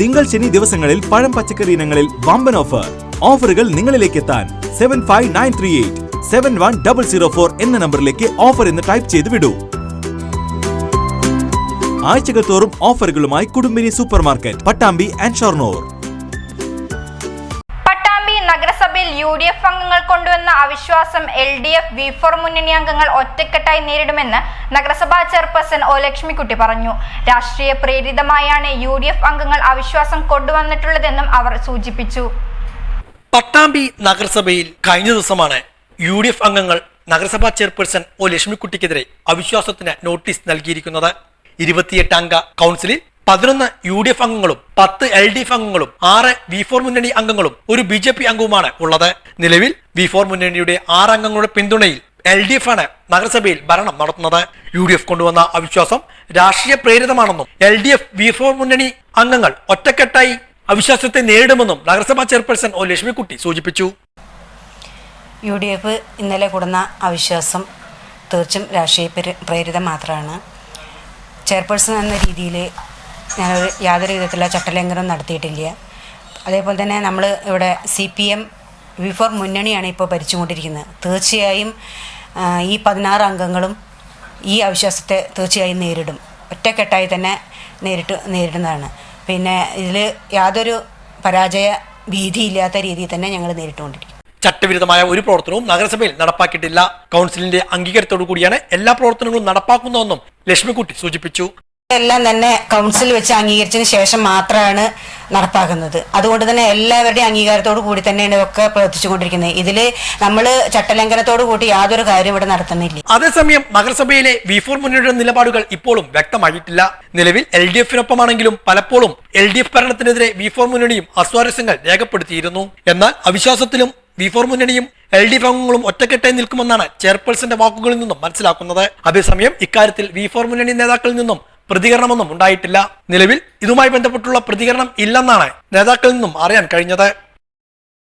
തിങ്കൾ ശനി ദിവസങ്ങളിൽ പഴം പച്ചക്കറി ഇനങ്ങളിൽ വമ്പൻ ഓഫർ ഓഫറുകൾ നിങ്ങളിലേക്ക് എത്താൻ seven five nine three eight seven one double zero four എന്ന നമ്പറിലേക്ക് ഓഫർ എന്ന് ടൈപ്പ് ചെയ്ത് വിടൂ. ആഴ്ചകൾ തോറും ഓഫറുകളുമായി Kudumbini super market Pattambi and Shoranur. നഗരസഭയിൽ യു ഡി എഫ് അംഗങ്ങൾ കൊണ്ടുവന്ന അവിശ്വാസം L D F V four മുന്നണി അംഗങ്ങൾ ഒറ്റക്കെട്ടായി നേരിടുമെന്ന് നഗരസഭാ ചെയർപേഴ്സൺ ഒ ലക്ഷ്മിക്കുട്ടി പറഞ്ഞു. രാഷ്ട്രീയ പ്രേരിതമായാണ് യു ഡി എഫ് അംഗങ്ങൾ അവിശ്വാസം കൊണ്ടുവന്നിട്ടുള്ളതെന്നും അവർ സൂചിപ്പിച്ചു. പട്ടാമ്പി നഗരസഭയിൽ കഴിഞ്ഞ ദിവസമാണ് യു ഡി എഫ് അംഗങ്ങൾ നഗരസഭാ ചെയർപേഴ്സൺ ഒ ലക്ഷ്മിക്കുട്ടിക്കെതിരെ അവിശ്വാസത്തിന് നോട്ടീസ് നൽകിയിരിക്കുന്നത്. ഇരുപത്തിയെട്ട് അംഗ കൗൺസിലിൽ പതിനൊന്ന് യു ഡി എഫ് അംഗങ്ങളും പത്ത് എൽ ഡി എഫ് അംഗങ്ങളും ആറ് വി ഫോർ മുന്നണി അംഗങ്ങളും ഒരു ബി ജെ പി അംഗവുമാണ് ഉള്ളത്. നിലവിൽ വി ഫോർ മുന്നണിയുടെ ആറ് അംഗങ്ങളുടെ പിന്തുണയിൽ എൽ ഡി എഫ് ആണ് നഗരസഭയിൽ ഭരണം നടത്തുന്നത്. യു ഡി എഫ് കൊണ്ടുവന്ന അവിശ്വാസം രാഷ്ട്രീയ പ്രേരിതമാണെന്നും L D F V four മുന്നണി അംഗങ്ങൾ ഒറ്റക്കെട്ടായി അവിശ്വാസത്തെ നേരിടുമെന്നും നഗരസഭാ ചെയർപേഴ്സൺ ഒ ലക്ഷ്മിക്കുട്ടി സൂചിപ്പിച്ചു. യു ഡി എഫ് ഇന്നലെ കൊടുന്ന അവിശ്വാസം തീർച്ചും രാഷ്ട്രീയ പ്രേരിതം മാത്രമാണ്. ചെയർപേഴ്സൺ എന്ന രീതിയിൽ ഞാനൊരു യാതൊരു വിധത്തിലുള്ള ചട്ടലംഘനം നടത്തിയിട്ടില്ല. അതേപോലെ തന്നെ നമ്മൾ ഇവിടെ C P M V four മുന്നണിയാണ് ഇപ്പോൾ ഭരിച്ചുകൊണ്ടിരിക്കുന്നത്. തീർച്ചയായും ഈ പതിനാറ് അംഗങ്ങളും ഈ അവിശ്വാസത്തെ തീർച്ചയായും നേരിടും. ഒറ്റക്കെട്ടായി തന്നെ നേരിട്ട് നേരിടുന്നതാണ്. പിന്നെ ഇതിൽ യാതൊരു പരാജയ ഭീതിയില്ലാത്ത രീതിയിൽ തന്നെ ഞങ്ങൾ നേരിട്ടുകൊണ്ടിരിക്കും ചട്ടവിരുദ്ധമായ ഒരു പ്രവർത്തനവും നഗരസഭയിൽ നടപ്പാക്കിയിട്ടില്ല. കൗൺസിലിന്റെ അംഗീകാരത്തോടു കൂടിയാണ് എല്ലാ പ്രവർത്തനങ്ങളും നടപ്പാക്കുന്നതെന്നും ലക്ഷ്മിക്കുട്ടി സൂചിപ്പിച്ചു. എല്ലാം തന്നെ കൗൺസിൽ വെച്ച് അംഗീകരിച്ചതിന് ശേഷം മാത്രമാണ് നടപ്പാക്കുന്നത്. അതുകൊണ്ട് തന്നെ എല്ലാവരുടെയും അംഗീകാരത്തോടു കൂടി തന്നെയാണ് ഇതൊക്കെ പ്രവർത്തിച്ചുകൊണ്ടിരിക്കുന്നത്. ഇതിൽ നമ്മൾ ചട്ടലംഘനത്തോടു കൂടി യാതൊരു കാര്യം ഇവിടെ നടത്തുന്നില്ല. അതേസമയം നഗരസഭയിലെ വി ഫോർ മുന്നണിയുടെ നിലപാടുകൾ ഇപ്പോഴും വ്യക്തമായിട്ടില്ല. നിലവിൽ എൽ ഡി എഫിനൊപ്പമാണെങ്കിലും പലപ്പോഴും എൽ ഡി എഫ് ഭരണത്തിനെതിരെ വി ഫോർ മുന്നണിയും അസ്വാരസ്യങ്ങൾ രേഖപ്പെടുത്തിയിരുന്നു. എന്നാൽ അവിശ്വാസത്തിലും വി ഫോർ മുന്നണിയും എൽ ഡി എഫ് അംഗങ്ങളും ഒറ്റക്കെട്ടായി നിൽക്കുമെന്നാണ് ചെയർപേഴ്സന്റെ വാക്കുകളിൽ നിന്നും മനസ്സിലാക്കുന്നത്. അതേസമയം ഇക്കാര്യത്തിൽ വി ഫോർ മുന്നണി നേതാക്കളിൽ നിന്നും പ്രതികരണമൊന്നും ഉണ്ടായിട്ടില്ല. നിലവിൽ ഇതുമായി ബന്ധപ്പെട്ടുള്ള പ്രതികരണം ഇല്ലെന്നാണ് നേതാക്കളിൽ നിന്നും അറിയാൻ കഴിഞ്ഞത്.